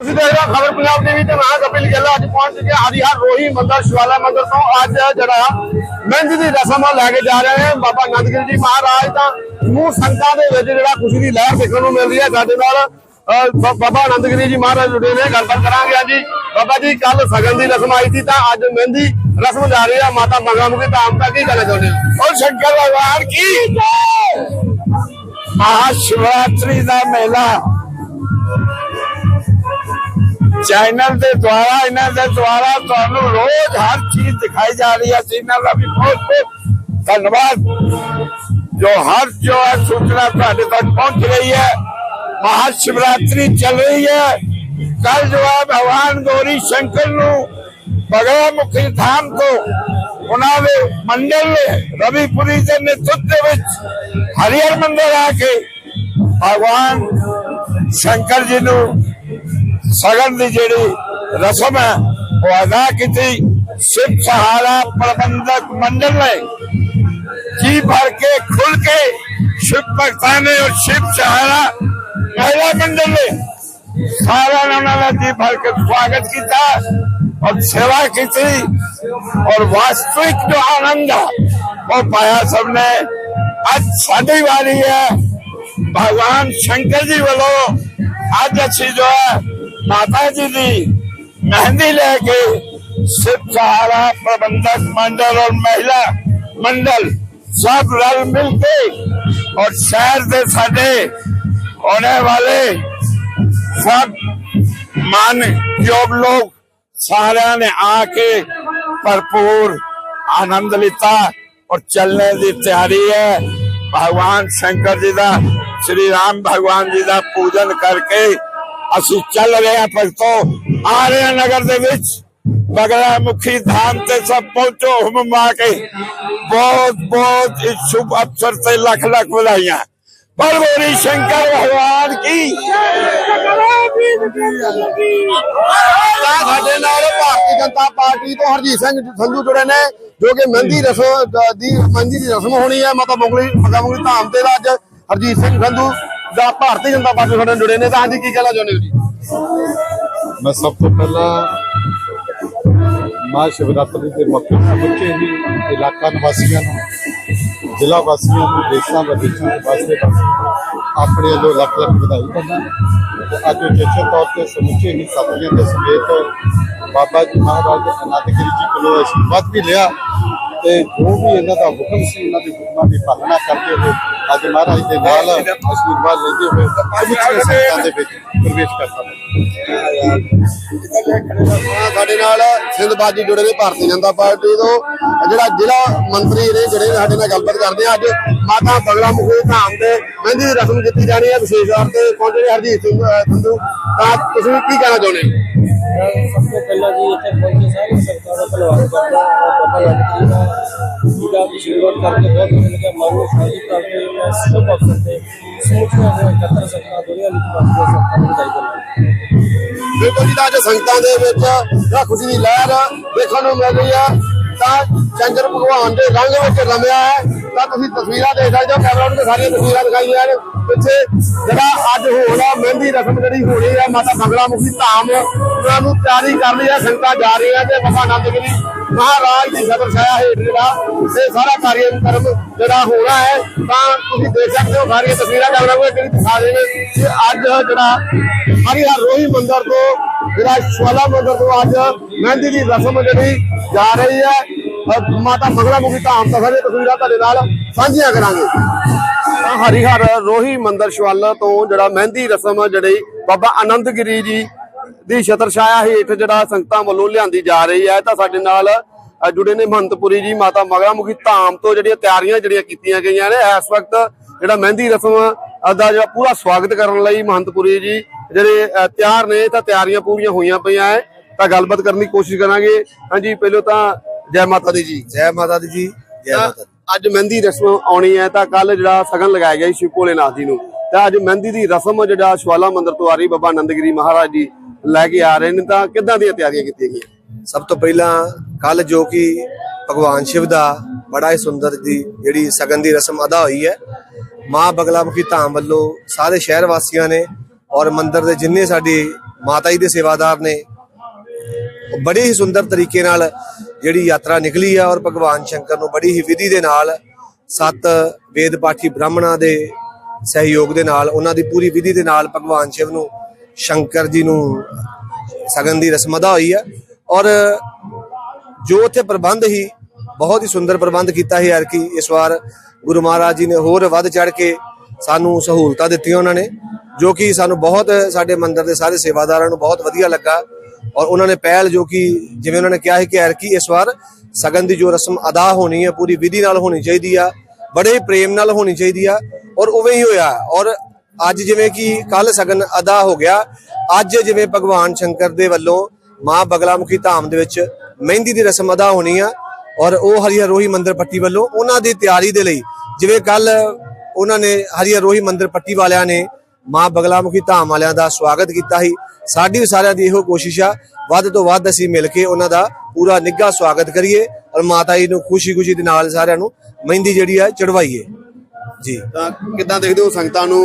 ਤੁਸੀਂ ਦੇਖ ਰਹੇ ਹੋ ਖਬਰ ਪੰਜਾਬ ਟੀਵੀ ਤੇ ਮੈਂ ਕਪਿਲ ਗੱਲਾ ਅੱਜ ਪਹੁੰਚ ਚੁੱਕਿਆ ਹਰੀਹਰ ਰੋਹੀ ਮੰਦਰ ਸ਼ਿਵਾਲਾ ਮੰਦਰ ਤੋਂ। ਅੱਜ ਜਿਹੜਾ ਮਹਿੰਦੀ ਦੀ ਰਸਮ ਲੈ ਕੇ ਜਾ ਰਹੇ ਹਾਂ ਬਾਬਾ ਨੰਦਗਿਰੀ ਜੀ ਮਹਾਰਾਜ ਦਾ ਮੂੰਹ ਸੰਗਤਾਂ ਦੇ ਵਿੱਚ ਜਿਹੜਾ ਖੁਸ਼ੀ ਦੀ ਲਹਿਰ ਦੇਖਣ ਨੂੰ ਮਿਲ ਹੈ। ਸਾਡੇ ਨਾਲ ਬਾਬਾ ਨੰਦਗਿਰੀ ਜੀ ਮਹਾਰਾਜ ਜੁੜੇ ਨੇ ਗੱਲਬਾਤ ਕਰਾਂਗੇ ਜੀ ਬਾਬਾ ਜੀ ਕੱਲ ਸਗਨ ਦੀ ਰਸਮ ਆਈ ਸੀ ਤਾਂ ਅੱਜ ਮਹਿੰਦੀ ਰਸਮ ਜਾ ਰਹੀ ਹੈ। ਮਾਤਾ ਮੰਗਾਮੁਖੀ ਧਾਮ ਤੱਕ ਹੀ ਗੱਲ ਚਾਹੁੰਦੇ ਔਰ ਸ਼ੰਕਰ ਭਗਵਾਨ ਕੀ? ਮਹਾ ਸ਼ਿਵਰਾਤਰੀ ਦਾ ਮੇਲਾ। ਚੈਨਲ ਦੇ ਦੁਆਰਾ ਇਹਨਾਂ ਦੇ ਦੁਆਰਾ ਤੁਹਾਨੂੰ ਰੋਜ਼ ਹਰ ਚੀਜ਼ ਦਿਖਾਈ ਜਾ ਰਹੀ ਹੈ ਚੈਨਲ ਦਾ ਵੀ ਬਹੁਤ ਬਹੁਤ ਧੰਨਵਾਦ ਜੋ ਹਰ ਜੋ ਹੈ ਸੂਚਨਾ ਤੁਹਾਡੇ ਤੱਕ ਪਹੁੰਚ ਰਹੀ ਹੈ महाशिवरात्रि चल रही है कल जो है भगवान गौरी शंकर ਨੂੰ ਬਗੜਾ ਮੁਖੀ ਧਾਮ ਤੋਂ ਉਹਨਾਂ ਦੇ ਮੰਡਲ ਨੇ ਰਵੀਪੁਰੀ ਦੇ ਨੇਤਰਤਵ ਵਿੱਚ ਹਰੀਹਰ ਮੰਦਰ ਆ ਕੇ ਭਗਵਾਨ ਸ਼ੰਕਰ ਜੀ ਨੂੰ ਸਗਨ ਦੀ ਜਿਹੜੀ ਰਸਮ ਹੈ ਉਹ ਅਦਾ ਕੀਤੀ ਸਿਵ ਸਹਾਰਾ ਪ੍ਰਬੰਧਕ ਮੰਡਲ ਨੇ ਜੀ ਭਰ ਕੇ ਖੁੱਲ ਕੇ शिव भक्तान ने और शिव सहारा महिला मंडल ने सारा ने उन्होंने जी भर के स्वागत किया और सेवा की थी और वास्तविक जो आनंद है वो पाया सबने आज साड़ी वाली है भगवान शंकर जी वालों आज अच्छी जो है माता जी दी मेहंदी लेके शिव सहारा प्रबंधक मंडल और महिला मंडल सब रल मिल के और शहर के साढ़े होने वाले सब मान योग लोग सारे ने आके भरपूर आनंद लिता और चलने की तैयारी है। भगवान शंकर जी का श्री राम भगवान जी का पूजन करके ਅਸੀਂ ਚੱਲ ਰਹੇ ਹਾਂ ਭਗਤੋ, ਆ ਨਗਰ ਦੇ ਵਿੱਚ। ਬਗਲਾ ਮੁਖੀ ਧਾਮ ਤੇ ਸਭ ਪਹੁੰਚੋ ਹੁਮਾ ਕੇ ਬਹੁਤ ਬਹੁਤ ਇਸ ਸ਼ੁਭ ਅਵਸਰ ਤੇ ਲੱਖ ਲੱਖ ਵਧਾਈਆਂ। ਪਰ ਸ਼ੰਕਰ ਭਗਵਾਨ ਕੀ? ਸਾਡੇ ਨਾਲ ਭਾਰਤੀ ਜਨਤਾ ਪਾਰਟੀ ਤੋਂ ਹਰਜੀਤ ਸਿੰਘ ਸੰਧੂ ਜੁੜੇ ਨੇ, ਜੋ ਕਿ ਮਹਿੰਦੀ ਰਸਮ ਦੀ ਮਹਿੰਦੀ ਦੀ ਰਸਮ ਹੋਣੀ ਹੈ। ਮਾਤਾ ਮੰਗਲੀ ਮਾਤਾ ਮੰਗਲੀ ਧਾਮ ਤੇ ਅੱਜ ਹਰਜੀਤ ਸਿੰਘ ਸੰਧੂ ਦਾ ਭਾਰਤੀ ਜਨਤਾ ਪਾਰਟੀ ਸਾਡੇ ਨਾਲ ਜੁੜੇ ਨੇ ਤਾਂ ਅੱਜ ਕੀ ਕਹਿਣਾ ਚਾਹੁੰਦੇ ਹੋ ਜੀ? ਮੈਂ ਸਭ ਤੋਂ ਪਹਿਲਾਂ ਮਹਾ ਸ਼ਿਵਰਾਤਰੀ ਦੇ ਮੌਕੇ ਸਮੁੱਚੇ ਹੀ ਇਲਾਕਾ ਨਿਵਾਸੀਆਂ ਨੂੰ, ਜ਼ਿਲ੍ਹਾ ਵਾਸੀਆਂ ਨੂੰ, ਦੇਸ਼ਾਂ ਵਿਦੇਸ਼ਾਂ ਦੇ ਵਾਸਤੇ ਆਪਣੇ ਵੱਲੋਂ ਲੱਖ ਲੱਖ ਵਧਾਈ ਦਿੰਦਾ। ਅੱਜ ਉਚੇਚੇ ਤੌਰ ਤੇ ਸਮੁੱਚੇ ਹੀ ਸਾਥੀਆਂ ਦੇ ਸਮੇਤ ਬਾਬਾ ਜੀ ਮਹਾਰਾਜ ਅਨੰਦਗਿਰੀ ਜੀ ਕੋਲੋਂ ਆਸ਼ੀਰਵਾਦ ਵੀ ਲਿਆ। ਤੇ ਜੋ ਵੀ ਇਹਨਾਂ ਦਾ ਹੁਕਮ ਸੀ ਉਹਨਾਂ ਦੇ ਹੁਕਮਾਂ ਦੀ ਪਾਲਣਾ ਕਰਦੇ ਹੋਏ ਅੱਜ ਮਹਾਰਾਜ ਦੇ ਨਾਲ ਆਸ਼ੀਰਵਾਦ ਲੈਂਦੇ ਹੋਏ ਸਮੁੱਚੇ ਸੰਗਤਾਂ ਦੇ ਵਿੱਚ ਪ੍ਰਵੇਸ਼ ਕਰਦਾ ਹਾਂ। ਸਾਡੇ ਨਾਲ ਸਿੰਧਬਾਦ ਜੀ ਜੁੜੇ ਨੇ, ਭਾਰਤੀ ਜਨਤਾ ਪਾਰਟੀ ਤੋਂ। ਜਿਹੜਾ ਜ਼ਿਲ੍ਹਾ ਮੰਤਰੀ ਨੇ, ਜਿਹੜੇ ਸਾਡੇ ਨਾਲ ਗੱਲਬਾਤ ਕਰਦੇ ਆ, ਅੱਜ ਮਾਤਾ ਬਗਲਾ ਮੁਖੀ ਧਾਮ ਤੇ ਮਹਿੰਦੀ ਦੀ ਰਸਮ ਕੀਤੀ ਜਾਣੀ ਹੈ, ਵਿਸ਼ੇਸ਼ ਤੌਰ ਤੇ ਪਹੁੰਚੇ ਹਰਜੀਤ ਸਿੰਘ ਸੰਧੂ। ਤਾਂ ਤੁਸੀਂ ਕੀ ਕਹਿਣਾ ਚਾਹੁੰਦੇ ਹੋ? ਸਭ ਤੋਂ ਪਹਿਲਾਂ ਜੀ ਇੱਥੇ ਪਹੁੰਚੇ ਸਾਰੇ ਸਰਕਾਰ ਦਾ ਧੰਨਵਾਦ ਕਰਦੇ ਹਾਂ ਬਾਬਾ ਨਾਨਕ ਜੀ ਦਾ ਜਿਹਦਾ ਆਸ਼ੀਰਵਾਦ ਕਰਕੇ ਬਹੁਤ ਵਧੀਆ ਲੱਗਿਆ ਮਨ ਨੂੰ ਸ਼ਾਂਤੀ ਕਰਦੇ ਮੈਂ ਸਭ ਅਫਸਰ ਤੇ ਸਮੂਚੀਆਂ ਹੋਏ ਇਕੱਤਰ ਸਰਕਾਰ ਦੁਨੀਆ ਵਿੱਚ ਵਸਦੀਆਂ ਸਰਕਾਰ ਨੂੰ ਵਧਾਈ ਦਿੰਦਾ ਬਿਲਕੁਲ ਜੀ ਅੱਜ ਸੰਗਤਾਂ ਦੇ ਵਿੱਚ ਜਿਹੜਾ ਖੁਸ਼ੀ ਦੀ ਲਹਿਰ ਦੇਖਣ ਨੂੰ ਮਿਲ ਰਹੀ ਆ ਤਾਂ ਚੰਦਰ ਭਗਵਾਨ ਦੇ ਰੰਗ ਵਿੱਚ ਰਮਿਆ ਹੈ। ਤਾਂ ਤੁਸੀਂ ਤਸਵੀਰਾਂ ਦੇਖ ਸਕਦੇ ਹੋ, ਕੈਮਰਾ ਨੂੰ ਸਾਰੀਆਂ ਤਸਵੀਰਾਂ ਦਿਖਾਈਆਂ ਨੇ। ਪਿੱਛੇ ਜਿਹੜਾ ਅੱਜ ਹੋਣਾ, ਮਹਿੰਦੀ ਰਸਮ ਜਿਹੜੀ ਹੋਣੀ ਹੈ ਮਾਤਾ ਬੰਗਲਾ ਮੁਖੀ ਧਾਮ, ਉਹਨਾਂ ਨੂੰ ਤਿਆਰੀ ਕਰ ਲਈ ਹੈ ਸੰਗਤਾਂ ਜਾ ਰਹੀਆਂ ਤੇ ਬਾਬਾ ਆਨੰਦਗਿਰੀ ਮਹਾਰਾਜ ਦੀ ਸਬਰ ਛਾਇਆ ਹੇਠ ਜਿਹੜਾ, ਇਹ ਸਾਰਾ ਕਾਰਜਕ੍ਰਮ ਜਿਹੜਾ ਹੋਣਾ ਹੈ, ਤਾਂ ਤੁਸੀਂ ਦੇਖ ਸਕਦੇ ਹੋ, ਸਾਰੀਆਂ ਤਸਵੀਰਾਂ ਕੈਮਰਾ ਨੂੰ ਜਿਹੜੀ ਦਿਖਾ ਰਹੇ ਨੇ ਕਿ ਅੱਜ ਜਿਹੜਾ ਹਰੀ ਹਰ ਰੋਹੀ ਮੰਦਰ ਤੋਂ, ਜਿਹੜਾ ਸ਼ਵਾਲਾ ਮੰਦਰ ਤੋਂ ਅੱਜ ਮਹਿੰਦੀ ਦੀ ਰਸਮ ਜਿਹੜੀ ਜਾ ਰਹੀ ਹੈ ਮਾਤਾ ਮੰਗਲਾ ਮੁਖੀ ਧਾਮ ਤਸਵੀਰਾਂ ਤੁਹਾਡੇ ਨਾਲ ਸਾਂਝੀਆਂ ਕਰਾਂਗੇ। ਤਾਂ ਹਰੀਹਰ ਰੋਹੀ ਮੰਦਰ ਸ਼ਵਾਲਾ ਤੋਂ ਜਿਹੜਾ ਮਹਿੰਦੀ ਰਸਮ ਜਿਹੜੀ ਬਾਬਾ ਆਨੰਦਗਿਰੀ ਜੀ ਦੀ ਛਤਰ ਛਾਇਆ ਹੇਠ ਜਿਹੜਾ ਸੰਗਤਾਂ ਵੱਲੋਂ ਲਿਆਂਦੀ ਜਾ ਰਹੀ ਹੈ। ਤਾਂ ਸਾਡੇ ਨਾਲ ਜੁੜੇ ਨੇ ਮਹੰਤਪੁਰੀ ਜੀ ਮਾਤਾ ਮੰਗਲਾ ਮੁਖੀ ਧਾਮ ਤੋਂ ਜਿਹੜੀਆਂ ਤਿਆਰੀਆਂ ਜਿਹੜੀਆਂ ਕੀਤੀਆਂ ਗਈਆਂ ਨੇ ਇਸ ਵਕਤ ਜਿਹੜਾ ਮਹਿੰਦੀ ਰਸਮ ਦਾ ਜਿਹੜਾ ਪੂਰਾ ਸਵਾਗਤ ਕਰਨ ਲਈ ਮਹੰਤਪੁਰੀ ਜੀ ਜਿਹੜੇ ਤਿਆਰ ਨੇ ਤਾਂ ਤਿਆਰੀਆਂ ਪੂਰੀਆਂ ਹੋਈਆਂ ਪਈਆਂ ਹੈ ਤਾਂ ਗੱਲਬਾਤ ਕਰਨ ਦੀ ਕੋਸ਼ਿਸ਼ ਕਰਾਂਗੇ। ਹਾਂਜੀ ਪਹਿਲਾਂ ਤਾਂ ਜੈ ਮਾਤਾ ਦੀ ਜੀ। ਜੈ ਮਾਤਾ ਦੀ ਜੀ ਜੈ ਮਾਤਾ ਦੀ। ਅੱਜ ਮਹਿੰਦੀ ਰਸਮ ਆਉਣੀ ਹੈ ਤਾਂ ਕੱਲ ਜਿਹੜਾ ਸਗਨ ਲਗਾਇਆ ਗਿਆ ਸੀ ਸ਼ਿਵ ਭੋਲੇਨਾਥ ਜੀ ਨੂੰ। ਤਾਂ ਅੱਜ ਮਹਿੰਦੀ ਦੀ ਰਸਮ ਜਿਹੜਾ ਸ਼ਵਾਲਾ ਮੰਦਿਰ ਤੋਂ ਆ ਰਹੀ ਬਾਬਾ ਆਨੰਦਗਿਰੀ ਮਹਾਰਾਜ ਜੀ ਲੈ ਕੇ ਆ ਰਹੇ ਨੇ ਤਾਂ ਕਿੱਦਾਂ ਦੀਆਂ ਤਿਆਰੀਆਂ ਕੀਤੀਆਂ ਗਈਆਂ? ਸਭ ਤੋਂ ਪਹਿਲਾਂ ਕੱਲ ਜੋ ਕਿ ਭਗਵਾਨ ਸ਼ਿਵ ਦਾ ਬੜਾ ਹੀ ਸੁੰਦਰ ਦੀ ਜਿਹੜੀ ਸਗਨ ਦੀ ਰਸਮ ਅਦਾ ਹੋਈ ਹੈ, ਮਾਂ ਬਗਲਾਮੁਖੀ ਧਾਮ ਵੱਲੋਂ ਸਾਰੇ ਸ਼ਹਿਰ ਵਾਸੀਆਂ ਨੇ ਔਰ ਮੰਦਿਰ ਦੇ ਜਿੰਨੇ ਸਾਡੀ ਮਾਤਾ ਜੀ ਦੇ ਸੇਵਾਦਾਰ ਨੇ ਬੜੇ ਹੀ ਸੁੰਦਰ ਤਰੀਕੇ ਨਾਲ ਜਿਹੜੀ ਯਾਤਰਾ ਨਿਕਲੀ ਆ ਔਰ ਭਗਵਾਨ ਸ਼ੰਕਰ ਨੂੰ ਬੜੀ ਹੀ ਵਿਧੀ ਦੇ ਨਾਲ ਸੱਤ ਵੇਦ ਪਾਠੀ ਬ੍ਰਾਹਮਣਾਂ ਦੇ ਸਹਿਯੋਗ ਦੇ ਨਾਲ, ਉਹਨਾਂ ਦੀ ਪੂਰੀ ਵਿਧੀ ਦੇ ਨਾਲ ਭਗਵਾਨ ਸ਼ਿਵ ਨੂੰ, ਸ਼ੰਕਰ ਜੀ ਨੂੰ ਸਗਨ ਦੀ ਰਸਮ ਅਦਾ ਹੋਈ ਆ। ਔਰ ਜੋ ਉੱਥੇ ਪ੍ਰਬੰਧ ਹੀ ਬਹੁਤ ਹੀ ਸੁੰਦਰ ਪ੍ਰਬੰਧ ਕੀਤਾ ਹੈ ਯਾਰ ਕਿ ਇਸ ਵਾਰ ਗੁਰੂ ਮਹਾਰਾਜ ਜੀ ਨੇ ਹੋਰ ਵੱਧ ਚੜ ਕੇ ਸਾਨੂੰ ਸਹੂਲਤਾਂ ਦਿੱਤੀਆਂ ਉਹਨਾਂ ਨੇ, ਜੋ ਕਿ ਸਾਨੂੰ ਬਹੁਤ ਸਾਡੇ ਮੰਦਰ ਦੇ ਸਾਰੇ ਸੇਵਾਦਾਰਾਂ ਨੂੰ ਬਹੁਤ ਵਧੀਆ ਲੱਗਾ। ਔਰ ਉਹਨਾਂ ਨੇ ਪਹਿਲ ਜੋ ਕਿ ਜਿਵੇਂ ਉਹਨਾਂ ਨੇ ਕਿਹਾ ਹੈ ਕਿ ਯਾਰ ਇਸ ਵਾਰ ਸਗਨ ਦੀ ਜੋ ਰਸਮ ਅਦਾ ਹੋਣੀ ਹੈ, ਪੂਰੀ ਵਿਧੀ ਨਾਲ ਹੋਣੀ ਚਾਹੀਦੀ ਆ, ਬੜੇ ਪ੍ਰੇਮ ਨਾਲ ਹੋਣੀ ਚਾਹੀਦੀ ਆ ਔਰ ਉਵੇਂ ਹੀ ਹੋਇਆ ਔਰ ਅੱਜ ਜਿਵੇਂ ਕਿ ਕੱਲ ਸਗਨ ਅਦਾ ਹੋ ਗਿਆ, ਅੱਜ ਜਿਵੇਂ ਭਗਵਾਨ ਸ਼ੰਕਰ ਦੇ ਵੱਲੋਂ ਮਾਂ ਬਗਲਾਮੁਖੀ ਧਾਮ ਦੇ ਵਿੱਚ ਮਹਿੰਦੀ ਦੀ ਰਸਮ ਅਦਾ ਹੋਣੀ ਆ ਔਰ ਉਹ ਹਰੀਹਰ ਰੋਹੀ ਮੰਦਰ ਪੱਟੀ ਵੱਲੋਂ ਉਹਨਾਂ ਦੀ ਤਿਆਰੀ ਦੇ ਲਈ ਜਿਵੇਂ ਕੱਲ ਉਹਨਾਂ ਨੇ ਹਰੀਹਰ ਰੋਹੀ ਮੰਦਰ ਪੱਟੀ ਵਾਲਿਆਂ ਨੇ ਮਾਂ ਬਗਲਾਮੁਖੀ ਧਾਮ ਵਾਲਿਆਂ ਦਾ ਸਵਾਗਤ ਕੀਤਾ ਸੀ। ਸਾਡੀ ਵੀ ਸਾਰਿਆਂ ਦੀ ਇਹੋ ਕੋਸ਼ਿਸ਼ ਆ। ਵੱਧ ਤੋਂ ਵੱਧ ਅਸੀਂ ਮਿਲ ਕੇ ਉਹਨਾਂ ਦਾ ਪੂਰਾ ਨਿੱਘਾ ਸਵਾਗਤ ਕਰੀਏ ਔਰ ਮਾਤਾ ਜੀ ਨੂੰ ਖੁਸ਼ੀ-ਖੁਸ਼ੀ ਦੇ ਨਾਲ ਸਾਰਿਆਂ ਨੂੰ ਮਹਿੰਦੀ ਜਿਹੜੀ ਆ ਚੜਵਾਈਏ ਜੀ। ਤਾਂ ਕਿੱਦਾਂ ਦੇਖਦੇ ਹੋ ਸੰਗਤਾਂ ਨੂੰ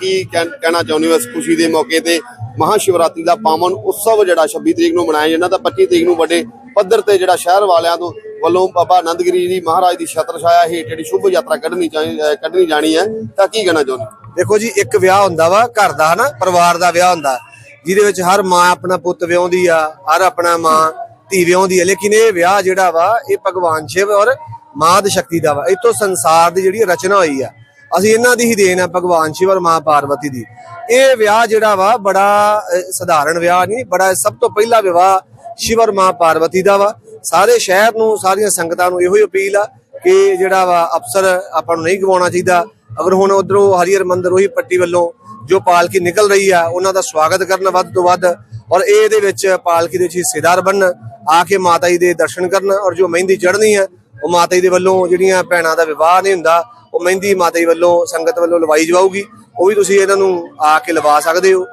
ਕੀ ਕਹਿ- ਕਹਿਣਾ ਚਾਹੁੰਦੇ ਹੋ ਇਸ ਖੁਸ਼ੀ ਦੇ ਮੌਕੇ ਤੇ? ਮਹਾ ਸ਼ਿਵਰਾਤਰੀ ਦਾ ਪਾਵਨ ਉਤਸਵ ਜਿਹੜਾ 26 ਤਰੀਕ ਨੂੰ ਮਨਾਇਆ ਜਾਂਦਾ, ਤਾਂ 25 ਤਰੀਕ ਨੂੰ ਵੱਡੇ ਪੱਧਰ ਤੇ ਜਿਹੜਾ ਸ਼ਹਿਰ ਵਾਲਿਆਂ ਤੋਂ ਵੱਲੋਂ ਬਾਬਾ ਆਨੰਦਗਿਰੀ ਜੀ ਮਹਾਰਾਜ ਦੀ ਛਤਰ ਛਾਇਆ ਹੇਠ ਜਿਹੜੀ ਸ਼ੁਭ ਯਾਤਰਾ ਕੱਢਣੀ ਚਾਹੀ ਕੱਢਣੀ ਜਾਣੀ ਹੈ, ਤਾਂ ਕੀ ਕਹਿਣਾ ਚਾਹੁੰਦੇ ਹੋ? ਦੇਖੋ ਜੀ, ਇੱਕ ਵਿਆਹ ਹੁੰਦਾ ਵਾ ਘਰ ਦਾ, ਹਨਾ? ਪਰਿਵਾਰ ਦਾ ਵਿਆਹ ਹੁੰਦਾ। ਜਿਹਦੇ ਵਿੱਚ ਹਰ ਮਾਂ ਆਪਣਾ ਪੁੱਤ ਵਿਆਹੁੰਦੀ ਆ, ਹਰ ਆਪਣਾ ਮਾਂ ਧੀ ਵਿਆਹੁੰਦੀ ਆ। ਲੇਕਿਨ ਇਹ ਵਿਆਹ ਜਿਹੜਾ ਵਾ, ਇਹ ਭਗਵਾਨ ਸ਼ਿਵ ਔਰ ਮਾਂ ਦੀ ਸ਼ਕਤੀ ਦਾ ਵਾ। ਇਤੋਂ ਸੰਸਾਰ ਦੀ ਜਿਹੜੀ ਰਚਨਾ ਹੋਈ ਆ, ਅਸੀਂ ਇਹਨਾਂ ਦੀ ਹੀ ਦੇਣ ਆ, ਭਗਵਾਨ ਸ਼ਿਵ ਔਰ ਮਾਂ ਪਾਰਵਤੀ ਦੀ। ਇਹ ਵਿਆਹ ਜਿਹੜਾ ਵਾ, ਬੜਾ ਸਧਾਰਨ ਵਿਆਹ ਨਹੀਂ, ਬੜਾ ਸਭ ਤੋਂ ਪਹਿਲਾ ਵਿਆਹ ਸ਼ਿਵ ਔਰ ਮਾਂ ਪਾਰਵਤੀ ਦਾ ਵਾ। ਸਾਰੇ ਸ਼ਹਿਰ ਨੂੰ, ਸਾਰੀਆਂ ਸੰਗਤਾਂ ਨੂੰ ਇਹੋ ਹੀ ਅਪੀਲ ਆ ਕਿ ਜਿਹੜਾ ਵਾ ਅਫਸਰ ਆਪਾਂ ਨੂੰ ਨਹੀਂ ਗਵਾਉਣਾ ਚਾਹੀਦਾ। ਅਗਰ ਹੁਣ ਉਧਰੋਂ ਹਰੀਹਰ ਮੰਦਰ ਉਹੀ ਪੱਟੀ ਵੱਲੋਂ ਜੋ ਪਾਲਕੀ ਨਿਕਲ ਰਹੀ ਆ, ਉਹਨਾਂ ਦਾ ਸਵਾਗਤ ਕਰਨ ਵੱਧ ਤੋਂ ਵੱਧ ਔਰ ਇਹ ਇਹਦੇ ਵਿੱਚ ਪਾਲਕੀ ਦੇ ਵਿੱਚ ਹਿੱਸੇਦਾਰ ਬਣਨ, ਆ ਕੇ ਮਾਤਾ ਜੀ ਦੇ ਦਰਸ਼ਨ ਕਰਨ ਔਰ ਜੋ ਮਹਿੰਦੀ ਚੜ੍ਹਨੀ ਹੈ ਉਹ ਮਾਤਾ ਜੀ ਦੇ ਵੱਲੋਂ ਜਿਹੜੀਆਂ ਭੈਣਾਂ ਦਾ ਵਿਵਾਹ ਨਹੀਂ ਹੁੰਦਾ, ਉਹ ਮਹਿੰਦੀ ਮਾਤਾ ਜੀ ਵੱਲੋਂ, ਸੰਗਤ ਵੱਲੋਂ ਲਵਾਈ ਜਾਊਗੀ। ਉਹ ਵੀ ਤੁਸੀਂ ਇਹਨਾਂ ਨੂੰ ਆ ਕੇ ਲਵਾ ਸਕਦੇ ਹੋ,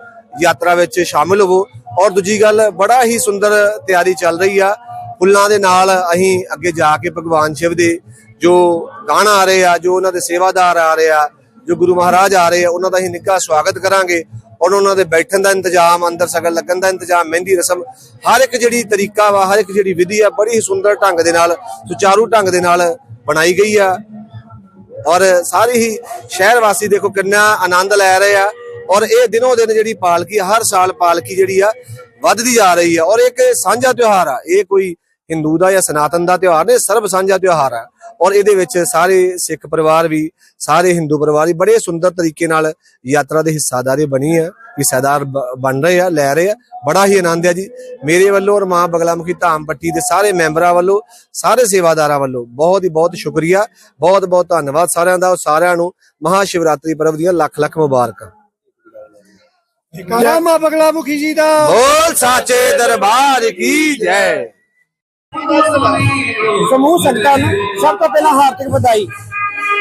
ਯਾਤਰਾ ਵਿੱਚ ਸ਼ਾਮਿਲ ਹੋਵੋ। ਔਰ ਦੂਜੀ ਗੱਲ, ਬੜਾ ਹੀ ਸੁੰਦਰ ਤਿਆਰੀ ਚੱਲ ਰਹੀ ਆ। ਫੁੱਲਾਂ ਦੇ ਨਾਲ ਅਸੀਂ ਅੱਗੇ ਜਾ ਕੇ ਭਗਵਾਨ ਸ਼ਿਵ ਦੇ ਜੋ ਗਾਣਾ ਆ ਰਹੇ ਆ ਜੋ ਉਹਨਾਂ ਦੇ ਸੇਵਾਦਾਰ ਆ ਰਹੇ ਆ ਜੋ ਗੁਰੂ ਮਹਾਰਾਜ ਆ ਰਹੇ ਆ, ਉਹਨਾਂ ਦਾ ਅਸੀਂ ਨਿੱਘਾ ਸਵਾਗਤ ਕਰਾਂਗੇ। ਔਰ ਉਹਨਾਂ ਦੇ ਬੈਠਣ ਦਾ ਇੰਤਜ਼ਾਮ, ਅੰਦਰ ਸਗਨ ਲੱਗਣ ਦਾ ਇੰਤਜ਼ਾਮ, ਮਹਿੰਦੀ ਰਸਮ, ਹਰ ਇੱਕ ਜਿਹੜੀ ਤਰੀਕਾ ਵਾ, ਹਰ ਇੱਕ ਜਿਹੜੀ ਵਿਧੀ ਆ, ਬੜੀ ਹੀ ਸੁੰਦਰ ਢੰਗ ਦੇ ਨਾਲ, ਸੁਚਾਰੂ ਢੰਗ ਦੇ ਨਾਲ ਬਣਾਈ ਗਈ ਆ। ਔਰ ਸਾਰੇ ਹੀ ਸ਼ਹਿਰ ਵਾਸੀ ਦੇਖੋ ਕਿੰਨਾ ਆਨੰਦ ਲੈ ਰਹੇ ਆ। ਔਰ ਇਹ ਦਿਨੋਂ ਦਿਨ ਜਿਹੜੀ ਪਾਲਕੀ, ਹਰ ਸਾਲ ਪਾਲਕੀ ਜਿਹੜੀ ਆ, ਵੱਧਦੀ ਜਾ ਰਹੀ ਆ। ਔਰ ਇੱਕ ਸਾਂਝਾ ਤਿਉਹਾਰ ਆ। ਇਹ ਕੋਈ ਹਿੰਦੂ ਦਾ ਜਾਂ ਸਨਾਤਨ ਦਾ ਤਿਉਹਾਰ ਨਹੀਂ, ਸਰਬ ਸਾਂਝਾ ਤਿਉਹਾਰ ਆ। ਔਰ ਇਹਦੇ ਵਿੱਚ ਸਾਰੇ ਸਿੱਖ ਪਰਿਵਾਰ ਵੀ ਸਾਰੇ ਹਿੰਦੂ ਪਰਿਵਾਰ ਵੀ ਬੜੇ ਸੁੰਦਰ ਤਰੀਕੇ ਨਾਲ ਯਾਤਰਾ ਦੇ ਹਿੱਸਾਦਾਰੀ ਬਣੀ ਆ ਹਿੱਸੇਦਾਰ ਬਣ ਰਹੇ ਆ ਲੈ ਰਹੇ ਆ ਬੜਾ ਹੀ ਆਨੰਦ ਆ ਜੀ। ਮੇਰੇ ਵੱਲੋਂ ਔਰ ਮਾਂ ਬਗਲਾਮੁਖੀ ਧਾਮ ਪੱਟੀ ਦੇ ਸਾਰੇ ਮੈਂਬਰਾਂ ਵੱਲੋਂ ਸਾਰੇ ਸੇਵਾਦਾਰਾਂ ਵੱਲੋਂ ਬਹੁਤ ਹੀ ਬਹੁਤ ਸ਼ੁਕਰੀਆ ਬਹੁਤ ਬਹੁਤ ਧੰਨਵਾਦ ਸਾਰਿਆਂ ਦਾ ਔਰ ਸਾਰਿਆਂ ਨੂੰ ਮਹਾ ਸ਼ਿਵਰਾਤਰੀ ਪਰਵ ਦੀਆਂ ਲੱਖ ਲੱਖ ਮੁਬਾਰਕਾਂ। ਮਾਂ ਬਗਲਾ ਮੁਖੀ ਜੀ ਦਾ। ਬੋਲ ਸਾਚੇ ਦਰਬਾਰ ਕੀ ਜੈ। ਸਮੂਹ ਸੰਗਤਾਂ ਨੂੰ ਸਭ ਤੋਂ ਪਹਿਲਾਂ ਹਾਰਦਿਕ ਵਧਾਈ।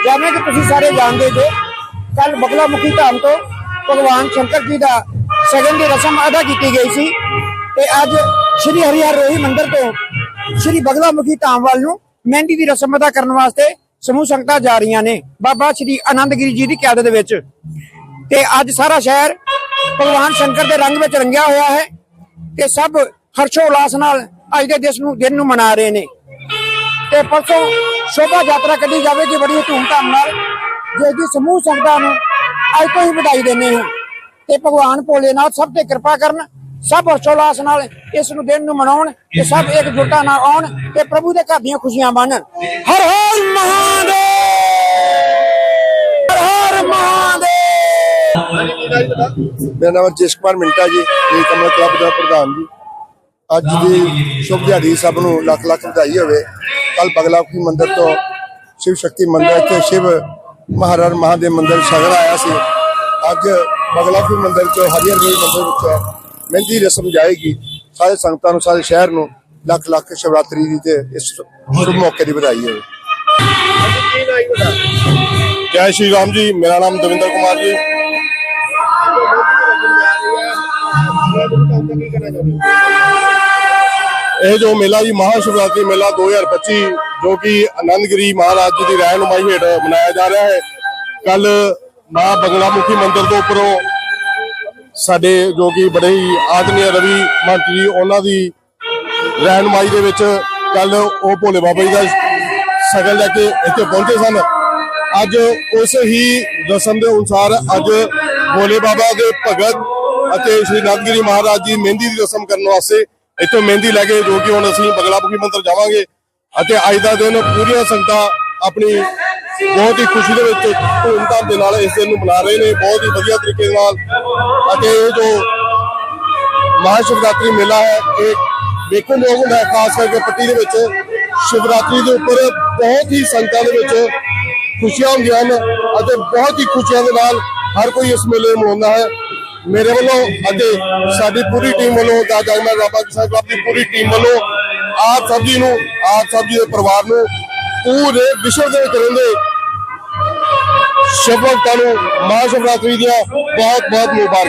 ਜਿਵੇਂ ਕਿ ਤੁਸੀਂ ਸਾਰੇ ਜਾਣਦੇ ਜੋ ਕੱਲ ਬਗਲਾ ਮੁਖੀ ਧਾਮ ਤੋਂ ਭਗਵਾਨ ਸ਼ੰਕਰ ਜੀ ਦਾ ਸਗਨ ਦੀ ਰਸਮ ਅਦਾ ਕੀਤੀ ਗਈ ਸੀ ਤੇ ਅੱਜ ਸ੍ਰੀ ਹਰਿਹਰ ਰੋਹੀ ਮੰਦਿਰ ਤੋਂ ਸ੍ਰੀ ਬਗਲਾ ਮੁਖੀ ਧਾਮ ਵੱਲ ਨੂੰ ਮਹਿੰਦੀ ਦੀ ਰਸਮ ਅਦਾ ਕਰਨ ਵਾਸਤੇ ਸਮੂਹ ਸੰਗਤਾਂ ਜਾ ਰਹੀਆਂ ਨੇ। ਬਾਬਾ ਸ੍ਰੀ ਆਨੰਦਗਿਰੀ ਜੀ ਦੀ ਕਿਆਦਤ ਵਿੱਚ। ਤੇ ਅੱਜ ਸਾਰਾ ਸ਼ਹਿਰ ਭਗਵਾਨ ਸ਼ੰਕਰ ਦੇ ਰੰਗ ਵਿੱਚ ਰੰਗਿਆ ਹੋਇਆ ਹੈ ਤੇ ਸਭ ਹਰਸ਼ੋ ਉਲਾਸ ਨਾਲ ਅੱਜ ਦੇ ਦਿਨ ਨੂੰ ਦਿਨ ਨੂੰ ਮਨਾ ਰਹੇ ਨੇ। ਤੇ ਪਰਸੋਂ ਸ਼ੋਭਾ ਯਾਤਰਾ ਕੱਢੀ ਜਾਵੇਗੀ ਬੜੀ ਧੂਮਧਾਮ ਨਾਲ। ਜਿਸ ਦੀ ਸਮੂਹ ਸੰਗਤਾਂ ਨੂੰ ਅੱਜ ਤੋਂ ਹੀ ਵਧਾਈ ਦਿੰਦੇ ਹਾਂ। ਤੇ ਭਗਵਾਨ ਭੋਲੇਨਾਥ ਸਭ ਤੇ ਕਿਰਪਾ ਕਰਨ, ਸਭ ਹਰਸ਼ੋਲਾਸ ਨਾਲ ਇਸ ਨੂੰ ਦਿਨ ਨੂੰ ਮਨਾਉਣ ਤੇ ਸਭ ਇਕਜੁੱਟਤਾ ਨਾਲ ਆਉਣ ਤੇ ਪ੍ਰਭੂ ਦੇ ਘਰ ਦੀਆਂ ਖੁਸ਼ੀਆਂ ਮਾਣਨ ਹਰ ਹਰ ਮਹਾਦੇਵ! ਹਰ ਹਰ ਮਹਾਦੇਵ! ਮੇਰਾ ਨਾਮ ਜੇਸ਼ ਕੁਮਾਰ ਮਿੰਟਾ ਜੀ ਇਹ ਕਮਲ ਕਲੱਬ ਦਾ ਪ੍ਰਧਾਨ ਜੀ। ਅੱਜ ਦੀ ਸ਼ੁਭ ਦਿਹਾੜੀ ਸਭ ਨੂੰ ਲੱਖ ਲੱਖ ਵਧਾਈ ਹੋਵੇ। ਕੱਲ ਬਗਲਾਖੀ ਮੰਦਿਰ ਤੋਂ ਸ਼ਿਵ ਸ਼ਕਤੀ ਮੰਦਿਰ ਇੱਥੇ ਸ਼ਿਵ ਮਹਾਰਾਜ ਮਹਾਦੇਵ ਮੰਦਿਰ ਸ਼ਗਰ ਆਇਆ ਸੀ। ਅੱਜ ਬਗਲਾਖੀ ਮੰਦਿਰ ਤੋਂ ਹਰੀਹਰ ਰੋਹੀ ਮੰਦਿਰ ਵਿੱਚ ਮਹਿੰਦੀ ਰਸਮ ਜਾਏਗੀ। ਸਾਰੇ ਸੰਗਤਾਂ ਨੂੰ ਸਾਰੇ ਸ਼ਹਿਰ ਨੂੰ ਲੱਖ ਲੱਖ ਸ਼ਿਵਰਾਤਰੀ ਦੀ ਤੇ ਇਸ ਸ਼ੁਭ ਮੌਕੇ ਦੀ ਵਧਾਈ ਹੋਵੇ। ਜੈ ਸ਼੍ਰੀ ਰਾਮ ਜੀ। ਮੇਰਾ ਨਾਮ ਦਵਿੰਦਰ ਕੁਮਾਰ ਜੀ। ਇਹ ਜੋ ਮੇਲਾ ਜੀ ਮਹਾ ਸ਼ਿਵਰਾਤਰੀ ਮੇਲਾ 2025 ਜੋ ਕਿ ਆਨੰਦਗਿਰੀ ਮਹਾਰਾਜ ਜੀ ਦੀ ਰਹਿਨੁਮਾਈ ਹੇਠ ਮਨਾਇਆ ਜਾ ਰਿਹਾ ਹੈ। ਕੱਲ ਮਾਂ ਬੰਗਲਾ ਮੁਖੀ ਮੰਦਿਰ ਤੋਂ ਉੱਪਰੋਂ ਸਾਡੇ ਜੋ ਕਿ ਬੜੇ ਹੀ ਆਦਰਨੀय ਰਵੀ ਮੰਤਰੀ ਜੀ, ਉਹਨਾਂ ਦੀ ਰਹਿਨਮਾਈ ਦੇ ਵਿੱਚ ਕੱਲ ਉਹ ਭੋਲੇ ਬਾਬਾ ਜੀ ਦਾ ਸ਼ਗਨ ਲੈ ਕੇ ਇੱਥੇ ਪਹੁੰਚੇ ਸਨ। ਅੱਜ ਉਸ ਹੀ ਰਸਮ ਦੇ ਅਨੁਸਾਰ ਅੱਜ ਭੋਲੇ ਬਾਬਾ ਦੇ ਭਗਤ ਅਤੇ ਸ਼੍ਰੀ ਨੰਦਗਿਰੀ ਮਹਾਰਾਜ ਜੀ ਮਹਿੰਦੀ ਦੀ ਰਸਮ ਕਰਨ ਵਾਸਤੇ ਇੱਥੋਂ ਮਹਿੰਦੀ ਲੈ ਕੇ ਜੋ ਕਿ ਹੁਣ ਅਸੀਂ ਬਗਲਾਮੁਖੀ ਮੰਦਰ ਜਾਵਾਂਗੇ ਅਤੇ ਅੱਜ ਦਾ ਦਿਨ ਪੂਰੀਆਂ ਸੰਗਤਾਂ ਆਪਣੀ ਬਹੁਤ ਹੀ ਖੁਸ਼ੀ ਦੇ ਵਿੱਚ ਧੂਮਧਾਮ ਦੇ ਨਾਲ ਇਸ ਦਿਨ ਨੂੰ ਮਨਾ ਰਹੇ ਨੇ, ਬਹੁਤ ਹੀ ਵਧੀਆ ਤਰੀਕੇ ਦੇ ਨਾਲ ਅਤੇ ਇਹ ਜੋ ਮਹਾਸ਼ਿਵਰਾਤਰੀ ਮੇਲਾ ਹੈ, ਇਹ ਵੇਖਣ ਯੋਗ ਹੁੰਦਾ ਖਾਸ ਕਰਕੇ ਪੱਟੀ ਦੇ ਵਿੱਚ ਸ਼ਿਵਰਾਤਰੀ ਦੇ ਉੱਪਰ ਬਹੁਤ ਹੀ ਸੰਗਤਾਂ ਦੇ ਵਿੱਚ ਖੁਸ਼ੀਆਂ ਹੁੰਦੀਆਂ ਹਨ ਅਤੇ ਬਹੁਤ ਹੀ ਖੁਸ਼ੀਆਂ ਦੇ ਨਾਲ ਹਰ ਕੋਈ ਇਸ ਮੇਲੇ ਨੂੰ ਮਨਾਉਂਦਾ ਹੈ। ਮੇਰੇ ਵੱਲੋਂ ਅਤੇ ਸਾਡੀ ਪੂਰੀ ਟੀਮ ਵੱਲੋਂ ਦਾ ਜਗਮਾ ਰਾਬਾ ਕਿਸਾਨ ਦੀ ਪੂਰੀ ਟੀਮ ਵੱਲੋਂ ਆਪ ਸਭ ਜੀ ਨੂੰ, ਆਪ ਸਭ ਜੀ ਦੇ ਪਰਿਵਾਰ ਨੂੰ ਪੂਰੇ ਵਿਸ਼ਵ ਦੇ ਵਿੱਚ ਰਹਿੰਦੇ ਸ਼ਿਵ ਭਗਤਾਂ ਨੂੰ ਮਹਾਸ਼ਿਵਰਾਤਰੀ ਦੀਆਂ ਬਹੁਤ ਬਹੁਤ ਮੁਬਾਰਕਾਂ।